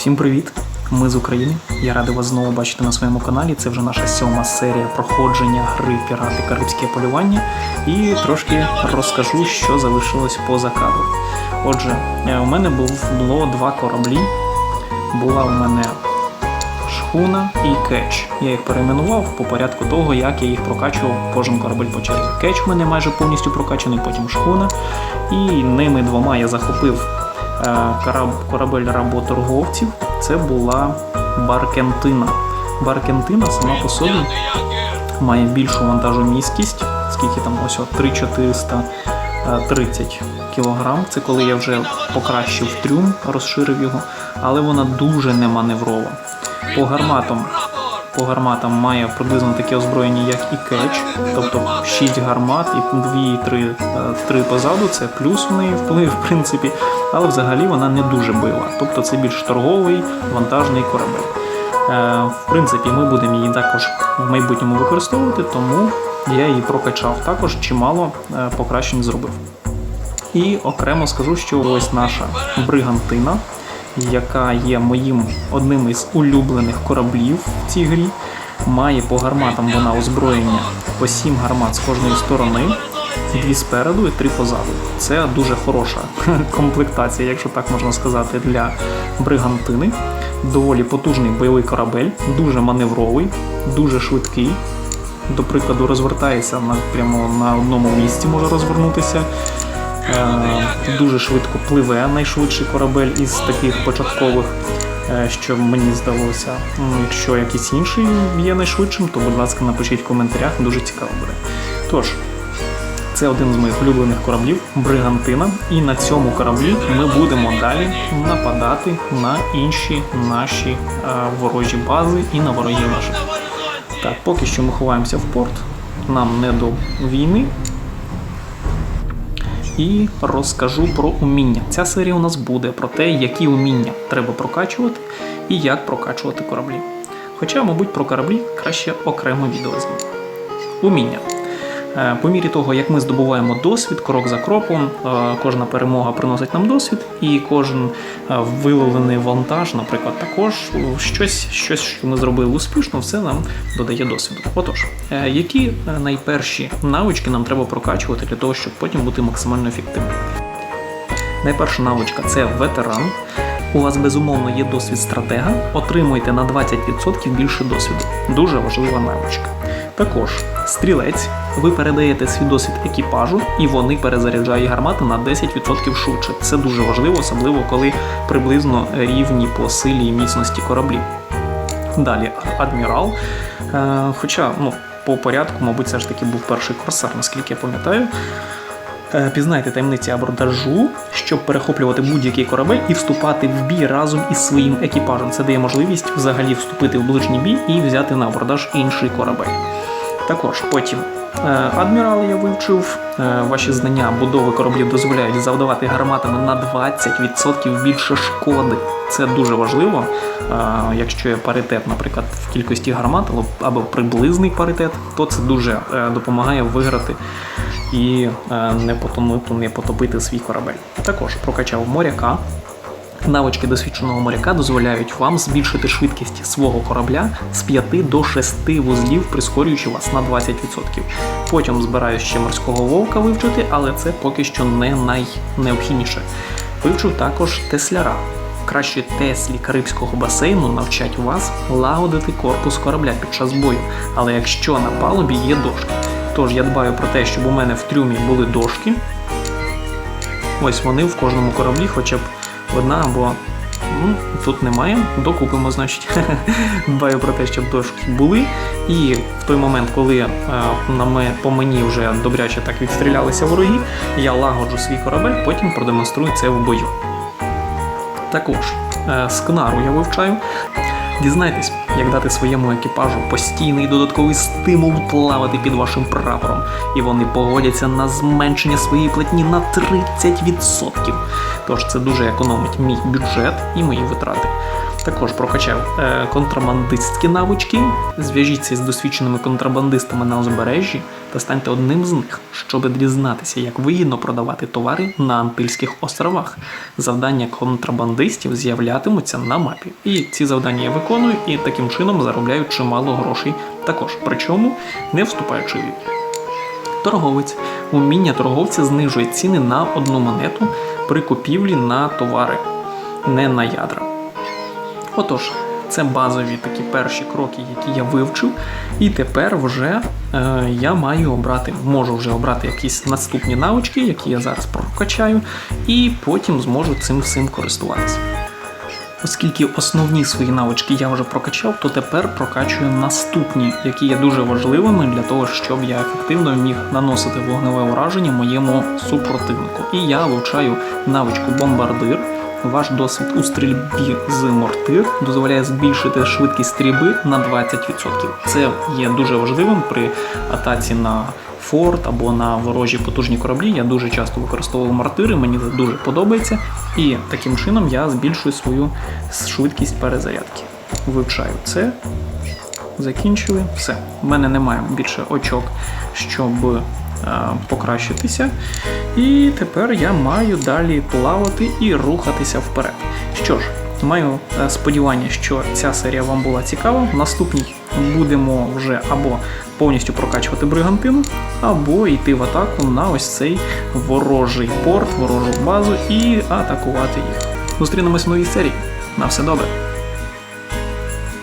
Всім привіт! Ми з України. Я радий вас знову бачити на своєму каналі. Це вже наша сьома серія проходження гри Пірати Карибське полювання. І трошки розкажу, що залишилось поза кадром. Отже, е, у мене було два кораблі. Була у мене шхуна і кетч. Я їх перейменував по порядку того, як я їх прокачував кожен корабель по черзі. Кетч у мене майже повністю прокачаний, потім шхуна. І ними двома я захопив е, кораб- корабель работорговців. Це була Баркентина. Баркентина сама по собі має більшу вантажомісткість, скільки там ось от 3430 кг. Це коли я вже покращив трюм, розширив його, але вона дуже неманеврова. По гарматам по гарматам має приблизно таке озброєння, як і кетч, тобто 6 гармат і 2-3 3 позаду. Це плюс в неї вплив, в принципі, але взагалі вона не дуже бойова. Тобто це більш торговий вантажний корабель. Е, В принципі, ми будемо її також в майбутньому використовувати, тому я її прокачав також чимало е, покращень зробив. І окремо скажу, що ось наша бригантина, яка є моїм одним із улюблених кораблів в цій грі, має по гарматам вона озброєння по 7 гармат з кожної сторони, дві спереду і три позаду. Це дуже хороша комплектація, якщо так можна сказати, для бригантини. Доволі потужний бойовий корабель, дуже маневровий, дуже швидкий. До прикладу, розвертається на прямо на одному місці, може розвернутися. Е, дуже швидко пливе найшвидший корабель із таких початкових, е, що мені здалося. Якщо якийсь інший є найшвидшим, то будь ласка, напишіть в коментарях, дуже цікаво буде. Тож, це один з моїх улюблених кораблів Бригантина. І на цьому кораблі ми будемо далі нападати на інші наші е, ворожі бази і на ворогів наших. Так, поки що ми ховаємося в порт. Нам не до війни. І розкажу про уміння. Ця серія у нас буде про те, які уміння треба прокачувати і як прокачувати кораблі. Хоча, мабуть, про кораблі краще окремо відео знімати. Уміння. Е, По мірі того, як ми здобуваємо досвід, крок за кроком, е, кожна перемога приносить нам досвід, і кожен е, виловлений вантаж, наприклад, також щось, щось, що ми зробили успішно, все нам додає досвіду. Отож, які найперші навички нам треба прокачувати для того, щоб потім бути максимально ефективним? Найперша навичка це ветеран. У вас безумовно є досвід стратега, отримуйте на 20% більше досвіду. Дуже важлива навичка. Також стрілець. Ви передаєте свій досвід екіпажу, і вони перезаряджають гармати на 10% швидше. Це дуже важливо, особливо коли приблизно рівні по силі і міцності кораблів. Далі адмірал. Е, хоча, ну, по порядку, мабуть, все ж таки був перший корсар, наскільки я пам'ятаю. Е, Пізнайте таємниці абордажу, щоб перехоплювати будь-який корабель і вступати в бій разом із своїм екіпажем. Це дає можливість взагалі вступити в ближній бій і взяти на абордаж інший корабель. Також потім е, адмірал я вивчив. Е, Ваші знання будови кораблів дозволяють завдавати гарматами на 20% більше шкоди. Це дуже важливо, е, якщо є паритет, наприклад, в кількості гармат або- приблизний паритет, то це дуже допомагає виграти і не потонути, не потопити свій корабель. Також прокачав моряка. Навички досвідченого моряка дозволяють вам збільшити швидкість свого корабля з 5 до 6 вузлів, прискорюючи вас на 20%. Потім збираю ще морського вовка вивчити, але це поки що не найнеобхідніше. Вивчив також тесляра. Кращі теслі Карибського басейну навчать вас лагодити корпус корабля під час бою. Але якщо на палубі є дошки, тож я дбаю про те, щоб у мене в трюмі були дошки, Ось вони в кожному кораблі, хоча б одна або ну, тут немає. Докупимо, значить. Дбаю про те, щоб дошки були. І в той момент, коли е, на ме, по мені вже добряче так відстрілялися вороги, я лагоджу свій корабель, потім продемонструю це в бою. Також е, скнару я вивчаю. Дізнайтесь, як дати своєму екіпажу постійний додатковий стимул плавати під вашим прапором, і вони погодяться на зменшення своєї платні на 30%. Тож це дуже економить мій бюджет і мої витрати. Також прокачав е, контрабандистські навички. Зв'яжіться з досвідченими контрабандистами на узбережжі та станьте одним з них, щоб дізнатися, як вигідно продавати товари на Антильських островах. Завдання контрабандистів з'являтимуться на мапі. І ці завдання я виконую і таким чином заробляю чимало грошей також, причому не вступаючи в. Торговець. Уміння торговця знижує ціни на одну монету при купівлі на товари, не на ядра. Отож, це базові такі перші кроки, які я вивчив, і тепер вже е, я маю обрати, можу вже обрати якісь наступні навички, які я зараз прокачаю, і потім зможу цим всім користуватися. Оскільки основні свої навички я вже прокачав, то тепер прокачую наступні, які є дуже важливими для того, щоб я ефективно міг наносити вогневе ураження моєму супротивнику. І я вивчаю навичку бомбардир. Ваш досвід у стрільбі з мортир дозволяє збільшити швидкість стрільби на 20%. Це є дуже важливим при атаці на форт або на ворожі потужні кораблі. Я дуже часто використовував мортири, мені це дуже подобається. І таким чином я збільшую свою швидкість перезарядки. Вивчаю це. Закінчили. Все. У мене немає більше очок, щоб е, покращитися. І тепер я маю далі плавати і рухатися вперед. Що ж, маю е, сподівання, що ця серія вам була цікава. Наступній будемо вже або повністю прокачувати бригантину, або йти в атаку на ось цей ворожий порт, ворожу базу і атакувати їх. Зустрінемось в новій серії. На все добре!